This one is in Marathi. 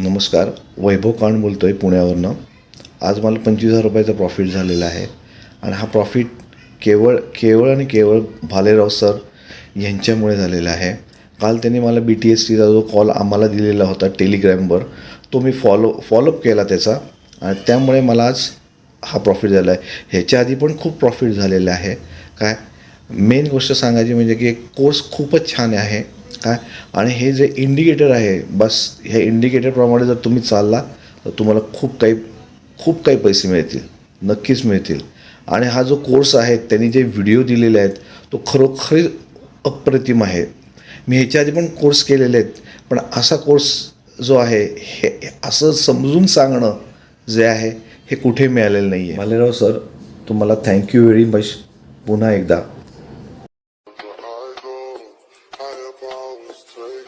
नमस्कार वैभव कांड बोलतो आहे पुण्यावरनं. आज मला पंचवीस हजार रुपयाचा प्रॉफिट झालेला आहे. आणि हा प्रॉफिट केवळ केवळ आणि केवळ भालेराव सर यांच्यामुळे झालेला आहे. काल त्यांनी मला बी टी एस टीचा जो कॉल आम्हाला दिलेला होता टेलिग्रॅमवर तो मी फॉलो फॉलोअप केला त्याचा. आणि त्यामुळे मला आज हा प्रॉफिट झाला आहे. ह्याच्या आधी पण खूप प्रॉफिट झालेलं आहे. काय? मेन गोष्ट सांगायची म्हणजे की एक कोर्स खूपच छान आहे. काय? आणि हे जे इंडिकेटर आहे बस ह्या इंडिकेटरप्रमाणे जर तुम्ही चालला तर तुम्हाला खूप काही खूप काही पैसे मिळतील. नक्कीच मिळतील. आणि हा जो कोर्स आहे त्यांनी जे व्हिडिओ दिलेले आहेत तो खरोखर अप्रतिम आहे. मी ह्याच्या आधी पण कोर्स केलेले आहेत पण असा कोर्स जो आहे हे असं समजून सांगणं जे आहे हे कुठे मिळालेलं नाही आहे मालेराव सर तुम्हाला थँक्यू व्हेरी मच पुन्हा एकदा. I have always taken.